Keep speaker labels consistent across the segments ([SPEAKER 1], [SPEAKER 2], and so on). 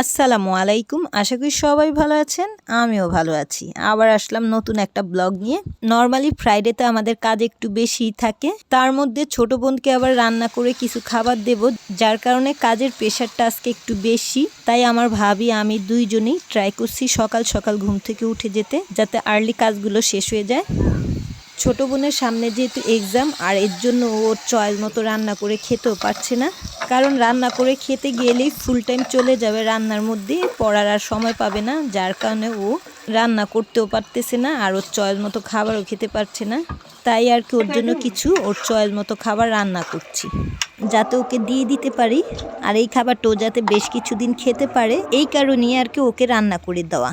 [SPEAKER 1] আসসালামু আলাইকুম। আশা করি সবাই ভালো আছেন, আমিও ভালো আছি। আবার আসলাম নতুন একটা ব্লগ নিয়ে। নর্মালি ফ্রাইডেতে আমাদের কাজ একটু বেশিই থাকে। তার মধ্যে ছোট বোনকে আবার রান্না করে কিছু খাবার দেব, যার কারণে কাজের প্রেশারটা আজকে একটু বেশি। তাই আমার ভাবি, আমি দুইজনেই ট্রাই করছি সকাল সকাল ঘুম থেকে উঠে যেতে, যাতে আর্লি কাজগুলো শেষ হয়ে যায়। ছোট বোনের সামনে যেহেতু এক্সাম আর এর জন্য ওর চয়েস মতো রান্না করে খেতেও পারছে না। কারণ রান্না করে খেতে গেলেই ফুল টাইম চলে যাবে রান্নার মধ্যে, পড়ার আর সময় পাবে না, যার কারণে ও রান্না করতেও পারতেছে না আর ওর চয়েস মতো খাবারও খেতে পারছে না। তাই আর কি ওর জন্য কিছু, ওর চয়েস মতো খাবার রান্না করছি। যাতে ওকে দিয়ে দিতে পারি। আর এই খাবারটাও যাতে বেশ কিছুদিন খেতে পারে, এই কারণেই আর কি ওকে রান্না করে দেওয়া।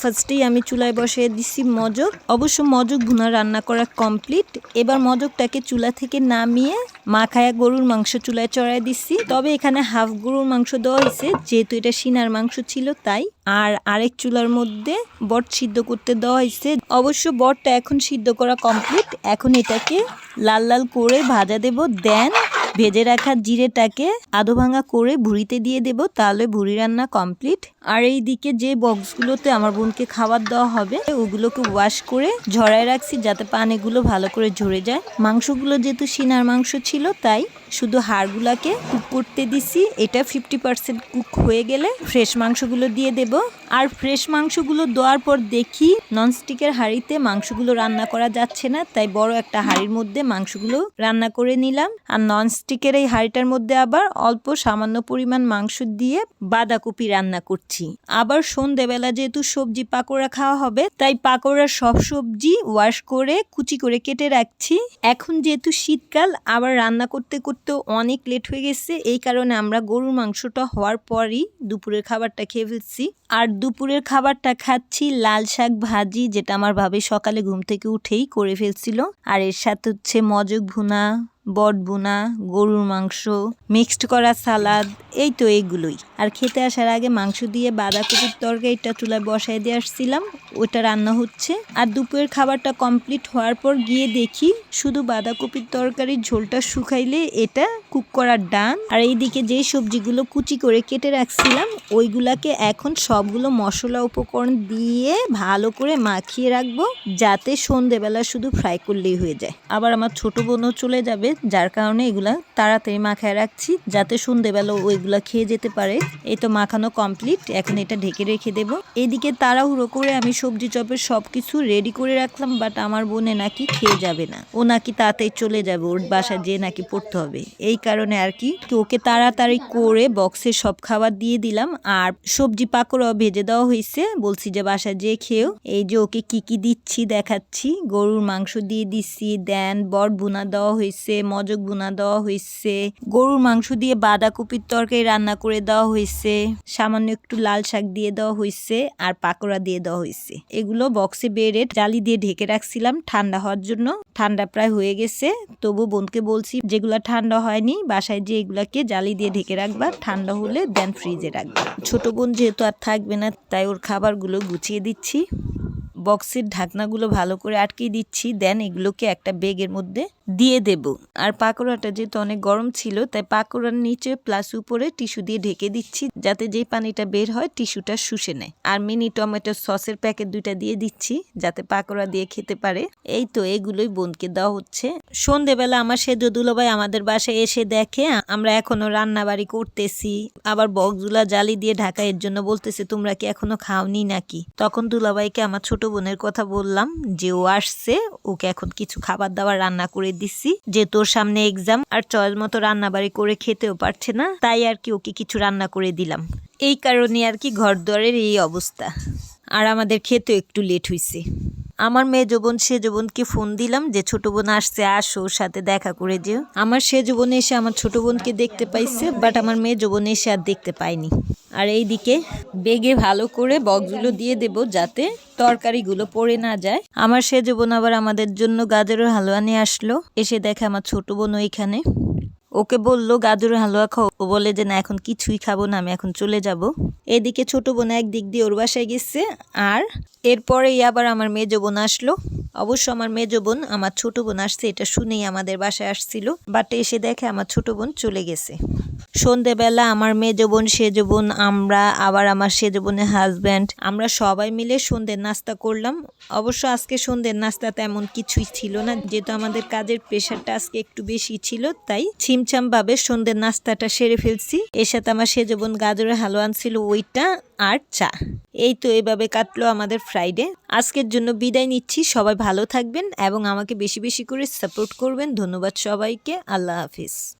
[SPEAKER 1] ফার্স্টেই আমি চুলায় বসিয়ে দিছি মজক। অবশ্য মজক ভুনা রান্না করা কমপ্লিট এবার মজকটাকে চুলা থেকে নামিয়ে মাখায়া গরুর মাংস চুলায় চড়াই দিচ্ছি তবে এখানে হাফ গরুর মাংস দেওয়া হয়েছে, যেহেতু এটা সিনার মাংস ছিল তাই। আর আরেক চুলার মধ্যে বট সিদ্ধ করতে দেওয়া হয়েছে। অবশ্য বটটা এখন সিদ্ধ করা কমপ্লিট এখন এটাকে লাল লাল করে ভাজা দেব। দেন ভেজে রাখা জিরেটাকে আধো ভাঙা করে ভুড়িতে দিয়ে দেব, তাহলে ভুড়ি রান্না কমপ্লিট। আর এই দিকে যে বক্সগুলোতে আমার বোনকে খাবার দেওয়া হবে, ওগুলোকে ওয়াশ করে ঝরায় রাখছি, যাতে পানিগুলো ভালো করে ঝরে যায়। মাংসগুলো যেহেতু সিনার মাংস ছিল, তাই শুধু হাড়গুলাকে কুক করতে দিছি। এটা ফিফটি পার্সেন্ট কুক হয়ে গেলে ফ্রেশ মাংসগুলো দিয়ে দেব। আর ফ্রেশ মাংসগুলো দেওয়ার পর দেখি ননস্টিকের হাঁড়িতে মাংসগুলো রান্না করা যাচ্ছে না, তাই বড় একটা হাঁড়ির মধ্যে মাংসগুলো রান্না করে নিলাম। আর ননস্টিকের এই হাঁড়িটার মধ্যে আবার অল্প সামান্য পরিমাণ মাংস দিয়ে বাঁধাকপি রান্না করছি। আবার সন্ধেবেলা যেহেতু সবজি পাকোড়া খাওয়া হবে, তাই পাকোড়ার সব সবজি ওয়াশ করে কুচি করে কেটে রাখছি। এখন যেহেতু শীতকাল, আবার রান্না করতে করতে অনেক লেট হয়ে গেছে, এই কারণে আমরা গরুর মাংসটা হওয়ার পরই দুপুরের খাবারটা খেয়ে ফেলছি। আর দুপুরের খাবারটা খাচ্ছি লাল শাক ভাজি, যেটা আমার ভাবে সকালে ঘুম থেকে উঠেই করে ফেলছিল। আর এর সাথে হচ্ছে মজক ভুনা। বট বুনা গরুর মাংস মিক্সড করা সালাদ এই তো এইগুলোই আর খেতে আসার আগে মাংস দিয়ে বাঁধাকপির তরকারিটা চুলায় বসায় দিয়ে আসছিলাম। ওটা রান্না হচ্ছে। আর দুপুরের খাবারটা কমপ্লিট হওয়ার পর গিয়ে দেখি শুধু বাঁধাকপির তরকারির ঝোলটা শুকাইলে এটা কুক করার ডান। আর এইদিকে যে সবজিগুলো কুচি করে কেটে রাখছিলাম, ওইগুলাকে এখন সবগুলো মশলা উপকরণ দিয়ে ভালো করে মাখিয়ে রাখব, যাতে সন্ধেবেলা শুধু ফ্রাই করলেই হয়ে যায়। আবার আমার ছোট বোনও চলে যাবে, যার কারণে এগুলা তাড়াতাড়ি মাখায় রাখছি, যাতে সন্ধেবেলা ওইগুলা খেয়ে যেতে পারে। এই তো মাখানো কমপ্লিট এখন এটা ঢেকে রেখে দেব। এদিকে তাড়াহুড়ো করে আমি সবজি চপের সবকিছু রেডি করে রাখলাম বাট আমার বোনে নাকি খেয়ে যাবে না। ও নাকি তাড়াতাড়ি চলে যাবে, ওর বাসায় যেয়ে নাকি পড়তে হবে। এই কারণে আর কি ওকে তাড়াতাড়ি করে বক্সে সব খাবার দিয়ে দিলাম, আর সবজি পাকোড়াও ভেজে দেওয়া হয়েছে। বলছি যে বাসায় যেয়ে খেয়েও। এই যে ওকে কি কি দিচ্ছি দেখাচ্ছি। গরুর মাংস দিয়ে দিচ্ছি, দেন বট বুনা দেওয়া হয়েছে, মজক বুনা দেওয়া হয়েছে। গরুর মাংস দিয়ে বাঁধাকপির তরকারি রান্না করে দেওয়া সামান্য একটু লাল শাক দিয়ে দেওয়া হয়েছে আর পাকোড়া দিয়ে দেওয়া হয়েছে এগুলো বক্সে বেড়ে জালি দিয়ে ঢেকে রাখছিলাম ঠান্ডা হওয়ার জন্য। ঠান্ডা প্রায় হয়ে গেছে। তবু বোনকে বলছি, যেগুলা ঠান্ডা হয়নি, বাসায় যে এগুলাকে জালি দিয়ে ঢেকে রাখবা, ঠান্ডা হলে দেন ফ্রিজে রাখবা। ছোট বোন যেহেতু আর থাকবে না, তাই ওর খাবারগুলো গুছিয়ে দিচ্ছি। বক্সের ঢাকনাগুলো ভালো করে আটকে দিচ্ছি দেন এগুলোকে একটা বেগের মধ্যে দিয়ে দেব। আর পাকোড়াটা যেহেতু অনেক গরম ছিল, তাই পাকোড়ার নিচে প্লাস উপরে টিস্যু দিয়ে ঢেকে দিচ্ছি, যাতে যেই পানিটা বের হয় টিস্যুটা শুষে নেয়। আর মিনি টমেটো সসের প্যাকেট দুইটা দিয়ে দিচ্ছি, যাতে পাকোড়া দিয়ে খেতে পারে। এই তো এগুলোই বোনকে দেওয়া হচ্ছে। সন্ধেবেলা আমার সেজ দুলাভাই আমাদের বাসায় এসে দেখে, আমরা এখনও রান্না বাড়ি করতেছি। আবার বক্সগুলা জালি দিয়ে ঢাকা এর জন্য বলতেছে, তোমরা কি এখনও খাওনি নাকি? তখন দুলাভাইকে আমার ছোট বোনের কথা বললাম যে ও আসছে, ওকে এখন কিছু খাবার দাবার রান্না করে দিচ্ছি যে তোর সামনে এক্সাম আর চয়েস মতো রান্না বাড়ি করে খেতেও পারছে না, তাই আর কি ওকে কিছু রান্না করে দিলাম। এই কারণে আর কি ঘর দুয়ারের এই অবস্থা। আর আমাদের খেতেও একটু লেট হইছে। আমার মেয়ে বোন সে বোনকে ফোন দিলাম যে, ছোট বোন আসছে, আসো ওর সাথে দেখা করে যেও। আমার সে বোন এসে আমার ছোট বোনকে দেখতে পাইছে বাট আমার মেয়ে বোন এসে আর দেখতে পাইনি। আর এইদিকে বেগে ভালো করে বক্সগুলো দিয়ে দেব যাতে তরকারিগুলো পড়ে না যায়। আমার সে বোন আবার আমাদের জন্য গাজরের হালুয়া নিয়ে আসলো। এসে দেখে আমার ছোট বোন ওইখানে ওকে বলল গাজর হালুয়া খাও। ও বলে যে, না, এখন কিছুই খাব না, আমি এখন চলে যাব। এদিকে ছোট বোন একদিক দিয়ে ওর বাসায় গেছে, আর এরপরেই আবার আমার মেজ বোন আসলো। অবশ্য আমার মেজ বোন, আমার ছোট বোন আসছে, এটা শুনেই আমাদের বাসায় আসছিল, বাট এসে দেখে আমার ছোট বোন চলে গেছে। সন্ধেবেলা আমার মেজ বোন, সেজ বোন, আমরা, আবার আমার সেজ বোনের হাজব্যান্ড আমরা সবাই মিলে সন্ধ্যের নাস্তা করলাম। অবশ্য আজকে সন্ধ্যের নাস্তা তেমন কিছুই ছিল না, যেহেতু আমাদের কাজের প্রেশারটা আজকে একটু বেশি ছিল, তাই ছিমছাম ভাবে সন্ধ্যের নাস্তাটা সেরে ফেলছি। এর সাথে আমার সেজ বোন গাজরের হালুয়া আনছিল, ওইটা আর চা। এই তো এভাবে কাটলো আমাদের ফ্রাইডে আজকের জন্য বিদায় নিচ্ছি, সবাই ভালো থাকবেন এবং আমাকে বেশি বেশি করে সাপোর্ট করবেন। ধন্যবাদ সবাইকে, আল্লাহ হাফিজ।